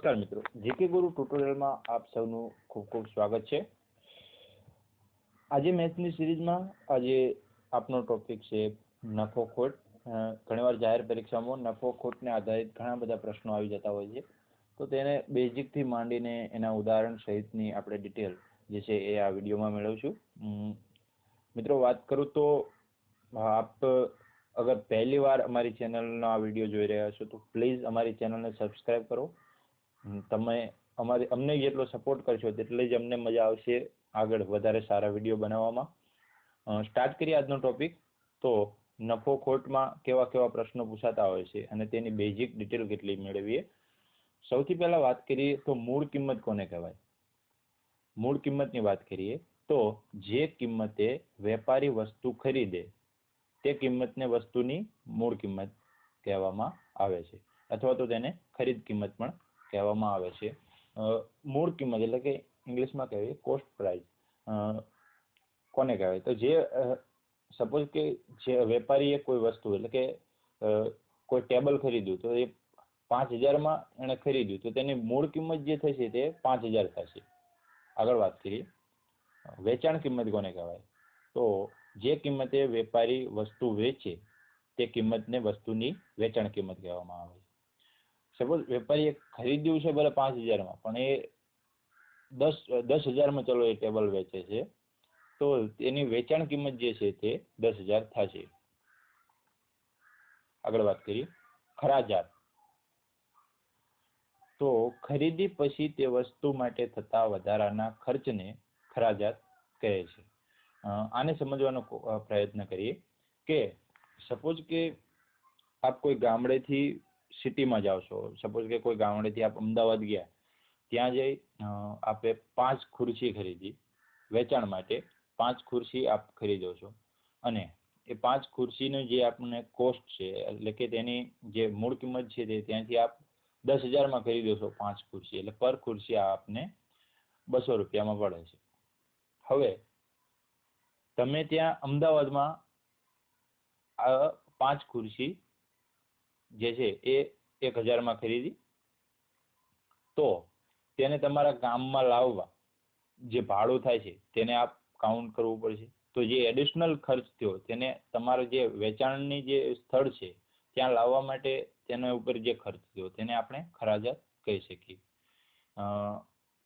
નમસ્કાર મિત્રો. જીકે ગુરુ ટ્યુટોરિયલમાં આપ સૌનું ખૂબ ખૂબ સ્વાગત છે. આજે મેથની સિરીઝમાં આજે આપનો ટોપિક છે નફો ખોટ. ઘણીવાર જાહેર પરીક્ષામાં નફો ખોટને આધારિત ઘણા બધા પ્રશ્નો આવી જતા હોય છે. તો તેને બેઝિકથી માંડીને એના ઉદાહરણ સહિતની આપણે ડિટેલ જે છે એ આ વિડીયોમાં મેળવશું. મિત્રો વાત કરું તો આપ અગર પહેલી વાર અમારી ચેનલનો આ વીડિયો જોઈ રહ્યા છો તો પ્લીઝ અમારી ચેનલને સબસ્ક્રાઇબ કરો. તમે અમારી, અમને જેટલો સપોર્ટ કરશો તેટલી જ અમને મજા આવશે આગળ વધારે સારા વીડિયો બનાવવામાં. સ્ટાર્ટ કરીએ આજનો ટોપિક તો નફો ખોટમાં કેવા કેવા પ્રશ્નો પૂછાતા હોય છે અને તેની બેઝિક ડિટેલ કેટલી મેળવીએ. સૌથી પહેલા વાત કરીએ તો મૂળ કિંમત કોને કહેવાય? મૂળ કિંમતની વાત કરીએ તો જે કિંમતે વેપારી વસ્તુ ખરીદે તે કિંમતને વસ્તુની મૂળ કિંમત કહેવામાં આવે છે. અથવા તો તેને ખરીદ કિંમત પણ કહેવામાં આવે છે. મૂળ કિંમત એટલે કે ઇંગ્લિશમાં કહેવાય કોસ્ટ પ્રાઇસ કોને કહેવાય? તો જે સપોઝ કે જે વેપારીએ કોઈ વસ્તુ એટલે કે કોઈ ટેબલ ખરીદ્યું તો એ પાંચ હજારમાં એણે ખરીદ્યું તો તેની મૂળ કિંમત જે થશે તે પાંચ હજાર થશે. આગળ વાત કરીએ. વેચાણ કિંમત કોને કહેવાય? તો જે કિંમતે વેપારી વસ્તુ વેચે તે કિંમતને વસ્તુની વેચાણ કિંમત કહેવામાં આવે છે. સપોઝ વેપારીએ ખરીદ્યું છે ભલે પાંચ હજારમાં, પણ એ દસ દસ હજારમાં ચલો એ ટેબલ વેચે છે, તો એની વેચાણ કિંમત જે છે તે દસ હજાર થશે. આગળ વાત કરીએ. ખરાજાત તો ખરીદી પછી તે વસ્તુ માટે થતા વધારાના ખર્ચને ખરાજાત કહે છે. આને સમજવાનો પ્રયત્ન કરીએ કે સપોઝ કે આપ કોઈ ગામડેથી સિટીમાં જાઓ છો. સપોઝ કે કોઈ ગામડેથી આપ અમદાવાદ ગયા, ત્યાં જઈ આપે પાંચ ખુરશી ખરીદી, વેચાણ માટે પાંચ ખુરશી આપ ખરીદો છો. અને એ પાંચ ખુરશીનો જે આપણને કોસ્ટ છે, એટલે કે તેની જે મૂળ કિંમત છે તે ત્યાંથી આપ દસ હજારમાં ખરીદો છો પાંચ ખુરશી, એટલે પર ખુરશી આપને બસો રૂપિયામાં પડે છે. હવે તમે ત્યાં અમદાવાદમાં પાંચ ખુરશી જે છે એ એક હજારમાં ખરીદી. તો તેને તમારા ગામમાં લાવવા જે ભાડું થાય છે તેને આપ કાઉન્ટ કરવું પડશે. તો જે એડિશનલ ખર્ચ થયો તેને તમારો જે વેચાણની જે સ્થળ છે ત્યાં લાવવા માટે તેના ઉપર જે ખર્ચ થયો તેને આપણે ખરાજાત કહી શકીએ.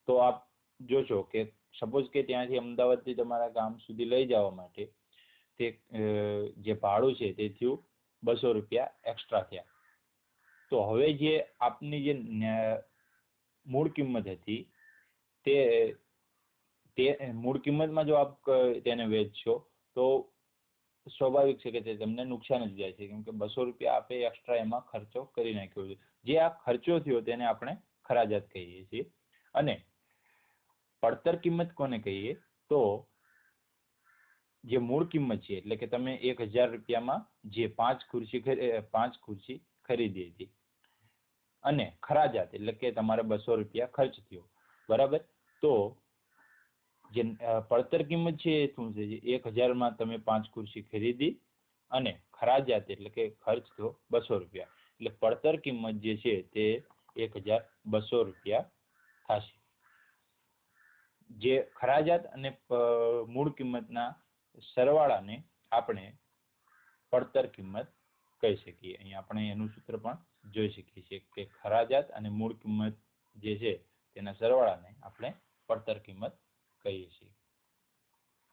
તો આપ જોશો કે સપોઝ કે ત્યાંથી અમદાવાદથી તમારા ગામ સુધી લઈ જવા માટે તે જે ભાડું છે તે થયું બસો રૂપિયા એક્સ્ટ્રા થયા. તો હવે જે આપની જે મૂળ કિંમત હતી, તે તે મૂળ કિંમતમાં જો આપ તેને વેચશો, તો સ્વાભાવિક છે કે તે તમને નુકસાન જ જાય છે. કેમ બસો રૂપિયા આપે એક્સ્ટ્રા એમાં ખર્ચો કરી નાખ્યો છે. જે આ ખર્ચો થયો તેને આપણે ખરાજાત કહીએ છીએ. અને પડતર કિંમત કોને કહીએ? તો જે મૂળ કિંમત છે, એટલે કે તમે એક હજાર રૂપિયામાં જે પાંચ ખુરશી પાંચ ખુરશી ખરીદી હતી અને ખરાજાત એટલે કે તમારે બસો રૂપિયા ખર્ચ થયો. બરાબર? તો જે પડતર કિંમત છે એ શું છે? એક હજારમાં તમે પાંચ ખુરશી ખરીદી અને ખરાજાત એટલે કે ખર્ચ થયો બસો રૂપિયા. એટલે પડતર કિંમત જે છે તે એક હજાર બસો રૂપિયા થશે. જે ખરાજાત અને મૂળ કિંમતના સરવાળાને આપણે પડતર કિંમત કહી શકીએ. અહીં આપણે એનું સૂત્ર પણ જોઈ શકીએ છીએ કે ખરાજાત અને મૂળ કિંમત જે છે તેના સરવાળાને આપણે પડતર કિંમત કહીએ છીએ.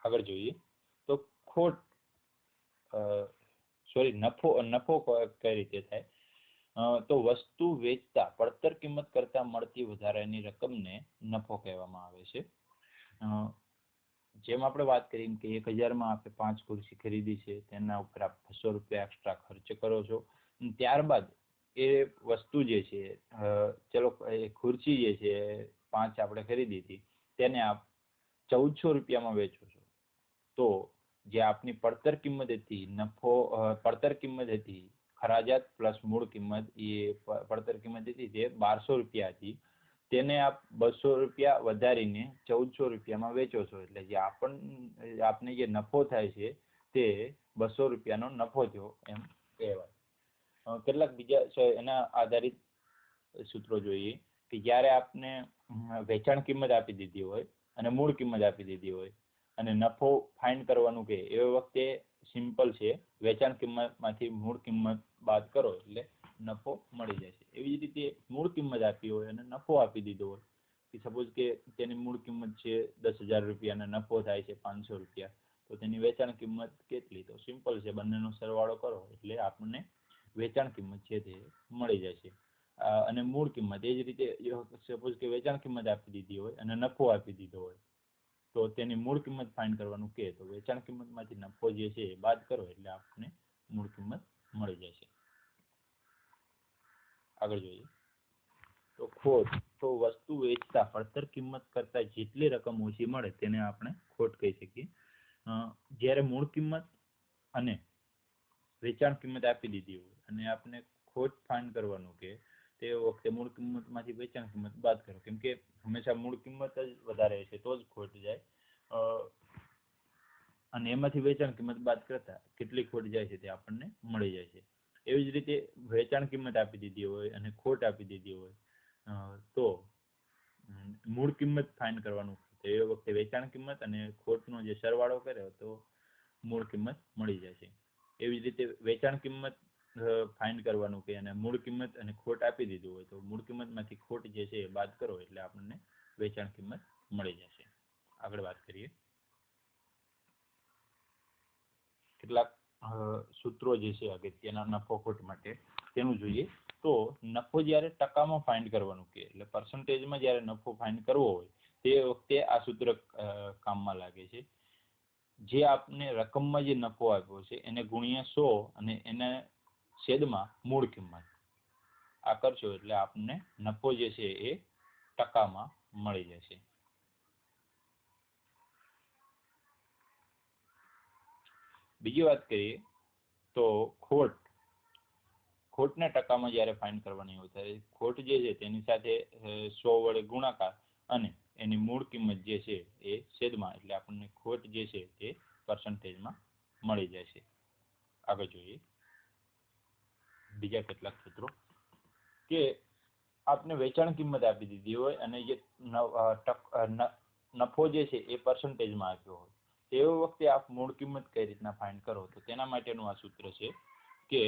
આગળ જોઈએ. તો ખોટ સોરી નફો નફો કઈ રીતે થાય? તો વસ્તુ વેચતા, પડતર કિંમત કરતા મળતી વધારાની રકમને નફો કહેવામાં આવે છે. જેમ આપણે વાત કરી કે એક હજારમાં આપણે પાંચ ખુરશી ખરીદી છે, તેના ઉપર આપ બસો રૂપિયા એક્સ્ટ્રા ખર્ચ કરો છો. ત્યારબાદ એ વસ્તુ જે છે ચલો, એ ખુરશી જે છે, પાંચ આપણે ખરીદી હતી, તેને આપ ચૌદસો રૂપિયામાં વેચો છો. તો જે આપની પડતર કિંમત હતી, નફો પડતર કિંમત હતી, ખરાજાત પ્લસ મૂળ કિંમત, એ પડતર કિંમત હતી, તે બારસો રૂપિયા હતી. તેને આપ બસો રૂપિયા વધારીને ચૌદસો રૂપિયામાં વેચો છો. એટલે જે આપણ, આપને જે નફો થાય છે તે બસો રૂપિયાનો નફો થયો એમ કહેવાય. કેટલાક બીજા એના આધારિત સૂત્રો જોઈએ કે જ્યારે આપને વેચાણ કિંમત આપી દીધી હોય અને મૂળ કિંમત આપી દીધી હોય અને નફો ફાઇન્ડ કરવાનું કે એ વખતે સિમ્પલ છે. વેચાણ કિંમતમાંથી મૂળ કિંમત બાદ કરો. એટલે નફો મળી જશે એવી જ રીતે મૂળ કિંમત આપી હોય અને નફો આપી દીધો હોય. કે સપોઝ કે તેની મૂળ કિંમત છે દસ હજાર રૂપિયા અને નફો થાય છે પાંચસો રૂપિયા, તો તેની વેચાણ કિંમત કેટલી? તો સિમ્પલ છે, બંનેનો સરવાળો કરો એટલે આપણને વેચાણ કિંમત છે તે મળી જશે. અને મૂળ કિંમત, એ જ રીતે સપોઝ કે વેચાણ કિંમત આપી દીધી હોય અને નફો આપી દીધો હોય, તો તેની મૂળ કિંમત ફાઇન્ડ કરવાનું કે, તો વેચાણ કિંમતમાંથી નફો જે છે એ બાદ કરો એટલે આપણને મૂળ કિંમત મળી જશે. આગળ જોઈએ. તો ખોટ, તો વસ્તુ વેચતા, પડતર કિંમત કરતા જેટલી રકમ ઓછી મળે તેને આપણે ખોટ કહી શકીએ. જ્યારે મૂળ કિંમત અને વેચાણ કિંમત આપી દીધી હોય અને આપણે ખોટ ફાઇન કરવાનું કે તે વખતે મૂળ કિંમતમાંથી વેચાણ કિંમત બાદ કરો. કેમ કે હંમેશા મૂળ કિંમત જ વધારે છે તો જ ખોટ જાય. અને એમાંથી વેચાણ કિંમત બાદ કરતા કેટલી ખોટ જાય છે તે આપણને મળી જાય છે. એવી જ રીતે વેચાણ કિંમત આપી દીધી હોય અને ખોટ આપી દીધી હોય તો મૂળ કિંમત ફાઇન કરવાનું એ વખતે વેચાણ કિંમત અને ખોટનો જે સરવાળો કર્યો તો મૂળ કિંમત મળી જશે. એવી જ રીતે વેચાણ કિંમત ફાઇન કરવાનું કે અને મૂળ કિંમત અને ખોટ આપી દીધું હોય તો મૂળ કિંમતમાંથી ખોટ જે છે એ બાદ કરો એટલે આપણને વેચાણ કિંમત મળી જશે. આગળ વાત કરીએ. કેટલાક સૂત્રો જે છે અગત્યના નફો માટે, તેનું જોઈએ. તો નફો જ્યારે ટકામાં ફાઇન્ડ કરવાનું કે, એટલે પર્સન્ટેજમાં જ્યારે નફો ફાઇન્ડ કરવો હોય, તે વખતે આ સૂત્ર કામમાં લાગે છે. જે આપને રકમમાં જે નફો આપ્યો છે, એને ગુણ્યા સો અને એને છેદમાં મૂળ કિંમત. આ કરશો એટલે આપને નફો જે છે એ ટકામાં મળી જશે. બીજી વાત કરીએ તો ખોટ, ખોટના ટકામાં જ્યારે ફાઇન કરવાની હોય ત્યારે ખોટ જે છે તેની સાથે સો વડે ગુણાકાર અને એની મૂળ કિંમત જે છે એ છેદમાં એટલે આપણને ખોટ જે છે તે પર્સન્ટેજમાં મળી જશે. આગળ જોઈએ. બીજા કેટલાક સૂત્રો કે આપને વેચાણ કિંમત આપી દીધી હોય અને જે નફો જે છે એ પર્સન્ટેજમાં આપ્યો હોય. તે વખતે આપ મૂળ કિંમત કઈ રીતના ફાઇન્ડ કરો? તો તેના માટેનું આ સૂત્ર છે કે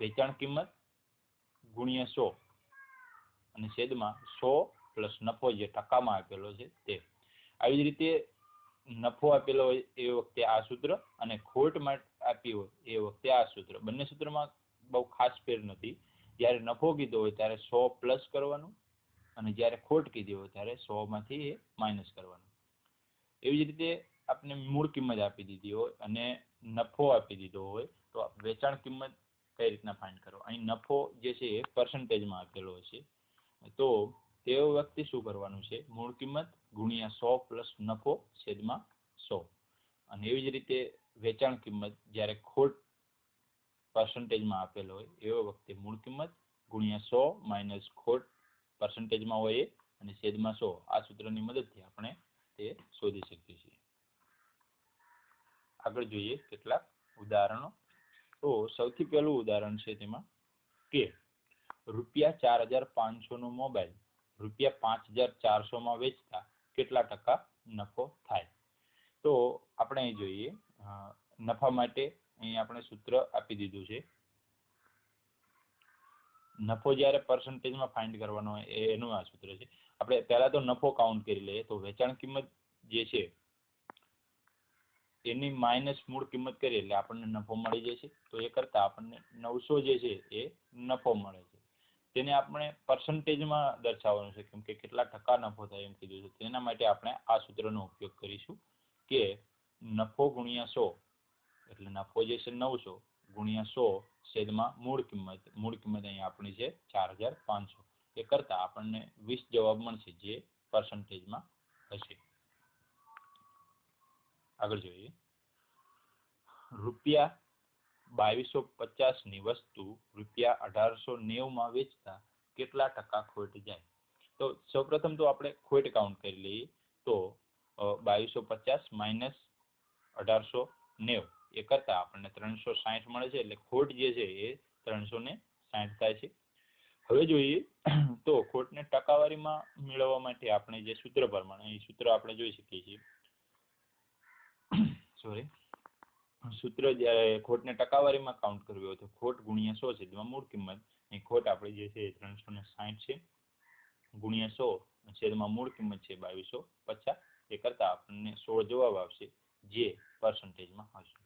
વેચાણ કિંમત ગુણ્યા સો અને છેદમાં સો પ્લસ નફો જે ટકામાં આપેલો છે તે. આવી જ રીતે નફો આપેલો હોય એ વખતે આ સૂત્ર અને ખોટ માટે આપી હોય એ વખતે આ સૂત્ર. બંને સૂત્રમાં બહુ ખાસ ફેર નથી. જ્યારે નફો કીધો હોય ત્યારે સો પ્લસ કરવાનું અને જ્યારે ખોટ કીધી હોય ત્યારે સોમાંથી એ માઇનસ કરવાનું. એવી જ રીતે આપણે મૂળ કિંમત આપી દીધી હોય અને નફો આપી દીધો હોય, તો વેચાણ કિંમત કઈ રીતના ફાઇન્ડ કરો? અહીં નફો જે છે એ પર્સન્ટેજમાં આપેલો છે. તો તે વખતે શું કરવાનું છે? મૂળ કિંમત ગુણ્યા સો પ્લસ નફો છેદમાં સો. અને એવી જ રીતે વેચાણ કિંમત જ્યારે ખોટ પર્સન્ટેજમાં આપેલો હોય, એવો વખતે મૂળ કિંમત ગુણ્યા સો માઇનસ ખોટ પર્સન્ટેજમાં હોય અને છેદમાં સો. આ સૂત્રની મદદથી આપણે તે શોધી શકીએ છીએ. આગળ જોઈએ કેટલાક ઉદાહરણો. તો સૌથી પહેલું ઉદાહરણ છે તેમાં કે રૂપિયા ચાર હજાર પાંચસો નો મોબાઈલ રૂપિયા પાંચ હજાર ચારસો માં વેચતા કેટલા ટકા નફો થાય? તો આપણે અહીં જોઈએ નફા માટે અહીં આપણે સૂત્ર આપી દીધું છે. નફો જ્યારે પર્સન્ટેજમાં ફાઇન્ડ કરવાનો હોય એનું આ સૂત્ર છે. આપણે પહેલા તો નફો કાઉન્ટ કરી લઈએ, તો વેચાણ કિંમત જે છે એની માઇનસ મૂળ કિંમત કરીએ એટલે આપણને નફો મળી જશે. તો એ કરતાં આપણને નવસો જે છે એ નફો મળે છે. તેને આપણે પર્સન્ટેજમાં દર્શાવવાનું છે. કેમ કે કેટલા ટકા નફો થાય એમ કીધું છે. તેના માટે આપણે આ સૂત્રનો ઉપયોગ કરીશું કે નફો ગુણ્યા સો એટલે નફો જે છે નવસો ગુણ્યા સો છેદમાં મૂળ કિંમત. મૂળ કિંમત અહીંયા આપણી છે ચાર હજાર પાંચસો. એ કરતાં આપણને વીસ જવાબ મળશે જે પર્સન્ટેજમાં હશે. આગળ જોઈએ. રૂપિયા બાવીસો પચાસની વસ્તુ રૂપિયા અઢારસો નેવું માં વેચતા કેટલા ટકા ખોટ જાય? તો સૌપ્રથમ તો આપણે ખોટ કાઉન્ટ કરી લઈએ તો બાવીસો પચાસ માઇનસ અઢારસો નેવું. એ કરતા આપણને ત્રણસો સાહીઠ મળે છે, એટલે ખોટ જે છે એ ત્રણસો ને સાહીઠ થાય છે. હવે જોઈએ, તો ખોટને ટકાવારીમાં મેળવવા માટે આપણે જે સૂત્ર પ્રમાણે, એ સૂત્ર આપણે જોઈ શકીએ છીએ. સોરી સૂત્ર ખોટને ટકાવારીમાં કાઉન્ટ કરવી હોય તો ખોટ ગુણ્યા સો છે. તેમાં મૂળ કિંમત ખોટ આપણી જે છે ત્રણસો ને સાહીઠ છે. ગુણ્યા સો છેદમાં મૂળ કિંમત છે બાવીસો પચાસ. એ કરતા આપણને સોળ જવાબ આવશે જે પર્સન્ટેજમાં હશે.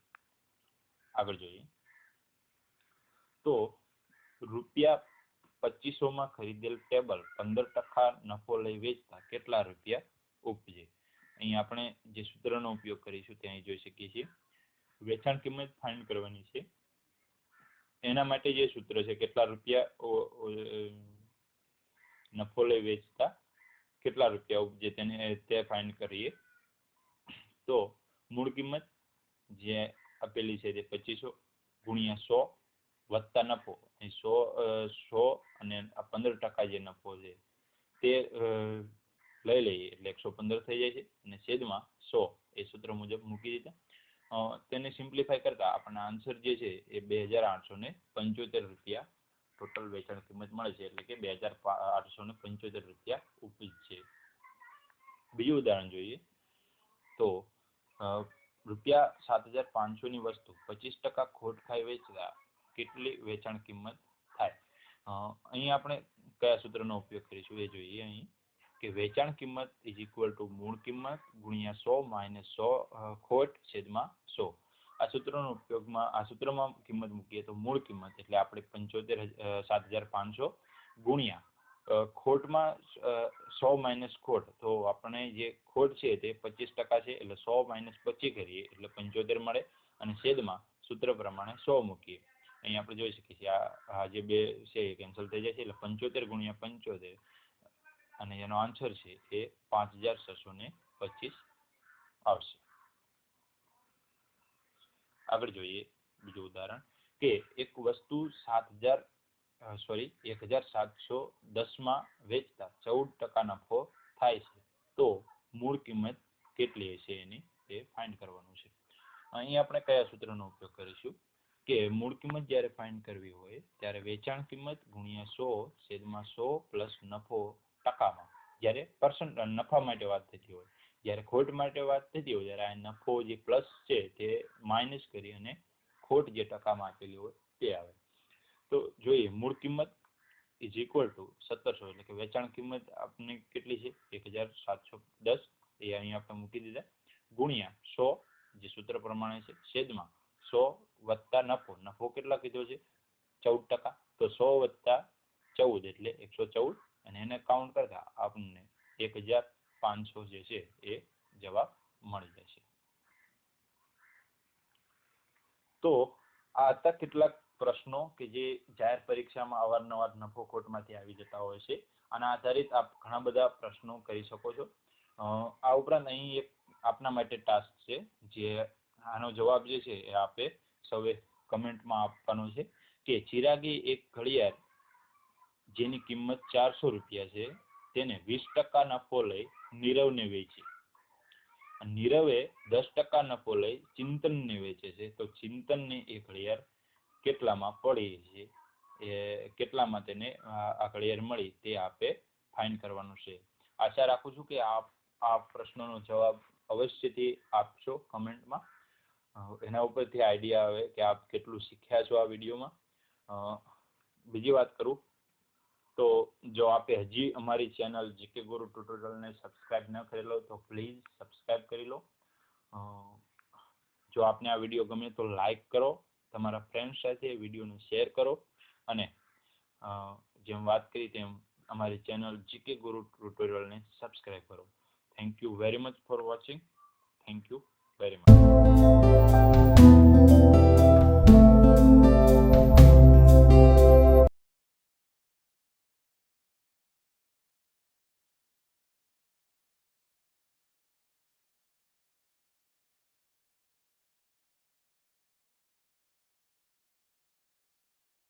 આગળ જોઈએ. તો રૂપિયા પચીસોમાં ખરીદેલ ટેબલ પંદર ટકા નફો લઈ વેચતા કેટલા રૂપિયા ઉપજે? અહીં આપણે જે સૂત્રનો ઉપયોગ કરીશું તે અહીં જોઈ શકીએ છીએ. વેચાણ કિંમત ફાઇન્ડ કરવાની છે. એના માટે જે સૂત્ર છે, કેટલા રૂપિયા નફો લઈ વેચતા, કેટલા રૂપિયા ઉપજે તેને, તે ફાઇન્ડ કરીએ. તો મૂળ કિંમત જે આપેલી છે તે પચીસો ગુણ્યા સો વત્તા નફો. અહીં સો સો અને પંદર ટકા જે નફો છે તે લઈ લઈએ. એકસો પંદર થઈ જાય છે અને છેદમાં સો એ સૂત્ર મુજબ મૂકી દીધા. તેને સિમ્પ્લિફાય કરતા આપણને આન્સર જે છે એ બે હજાર આઠસો ને પંચોતેર રૂપિયા ટોટલ વેચાણ કિંમત મળે છે. એટલે કે બે હજાર આઠસો ને પંચોતેર રૂપિયા ઉપજ છે. બીજું ઉદાહરણ જોઈએ તો રૂપિયા સાત હજાર પાંચસો ની વસ્તુ પચીસ ટકા ખોટ ખાઈ વેચતા કેટલી વેચાણ કિંમત થાય? અહીં આપણે કયા સૂત્રનો ઉપયોગ કરીશું એ જોઈએ અહીં. કે વેચાણ કિંમત ઇઝ ઇક્વલ ટુ મૂળ કિંમત ગુણ્યા સો માઇનસ સો ખોટ છેદમાં સો. આ સૂત્રનો ઉપયોગમાં, આ સૂત્રમાં કિંમત મૂકીએ તો મૂળ કિંમત એટલે આપણે પંચોતેર સાત હજાર પાંચસો ગુણ્યા ખોટમાં સો માઇનસ ખોટ. તો આપણે જે ખોટ છે તે પચીસ ટકા છે એટલે સો માઇનસ પચીસ કરીએ એટલે પંચોતેર મળે અને છેદમાં સૂત્ર પ્રમાણે સો મૂકીએ. અહીં આપણે જોઈ શકીએ છીએ આ જે બે છે એ કેન્સલ થઈ જાય છે એટલે પંચોતેર ગુણ્યા પંચોતેર. અને એનો આન્સર છે એ પાંચ હજાર છસો ને પચીસ આવશે. આગળ જોઈએ બીજું ઉદાહરણ કે એક વસ્તુ સાત હજાર સોરી એક હજાર સાતસો દસમાં વેચતા ચૌદ ટકા નફો થાય છે. તો મૂળ કિંમત કેટલી હશે એની એ ફાઇન્ડ કરવાનું છે. અહીં આપણે કયા સૂત્રનો ઉપયોગ કરીશું? કે મૂળ કિંમત જ્યારે ફાઇન્ડ કરવી હોય ત્યારે વેચાણ કિંમત ગુણ્યા સો છેદમાં સો પ્લસ નફો ટકામાં જ્યારે પર્સન્ટ નફા માટે વાત થતી હોય, જ્યારે ખોટ માટે વાત થતી હોય ત્યારે આ નફો જે પ્લસ છે તે માઇનસ કરી અને ખોટ જે ટકામાં આપેલી હોય તે આવે. તો જોઈએ, મૂળ કિંમત ઇઝ ઇક્વલ ટુ સત્તરસો એટલે કે વેચાણ કિંમત આપને કેટલી છે? એક હજાર સાતસો દસ. એ અહીં આપણે મૂકી દીધા. ગુણ્યા સો, જે સૂત્ર પ્રમાણે છે, છેદમાં સો વત્તા નફો. નફો કેટલા કીધો છે? ચૌદ ટકા. તો સો વત્તા ચૌદ એટલે એકસો ચૌદ. અને એને કાઉન્ટ કરતા આપણને એક હજાર પાંચસો જે છે એ જવાબ મળી જશે. તો આ હતા કેટલાક પ્રશ્નો કે જે જાહેર પરીક્ષામાં અવારનવાર નફો ખોટમાંથી આવી જતા હોય છે. આના આધારિત આપ ઘણા બધા પ્રશ્નો કરી શકો છો. આ ઉપરાંત અહીં એક આપના માટે ટાસ્ક છે, જે આનો જવાબ જે છે એ આપે સૌએ કમેન્ટમાં આપવાનો છે કે ચિરાગી એક ઘડિયાળ જેની કિંમત ચારસો રૂપિયા છે, તેને વીસ ટકા નફો લઈ નીરવને વેચી. નીરવે દસ ટકા નફો લઈ ચિંતનને વેચે છે. તો ચિંતનની એ ઘડિયાળ કેટલામાં પડી છે? એ કેટલામાં તેને આ ઘડિયાળ મળી તે આપે ફાઇન કરવાનું છે. આશા રાખું છું કે આપ આ પ્રશ્નનો જવાબ અવશ્યથી આપશો કમેન્ટમાં. એના ઉપરથી આઈડિયા આવે કે આપ કેટલું શીખ્યા છો આ વિડીયોમાં. બીજી વાત કરું તો જો આપે હજી અમારી ચેનલ જીકે ગુરુ ટ્યુટોરિયલને સબસ્ક્રાઇબ ન કરેલો તો પ્લીઝ સબસ્ક્રાઇબ કરી લો. જો આપને આ વીડિયો ગમે તો લાઈક કરો, તમારા ફ્રેન્ડ સાથે વિડીયોને શેર કરો. અને જેમ વાત કરી તેમ અમારી ચેનલ જીકે ગુરુ ટ્યુટોરિયલને સબસ્ક્રાઇબ કરો. Thank you very much for watching thank you very much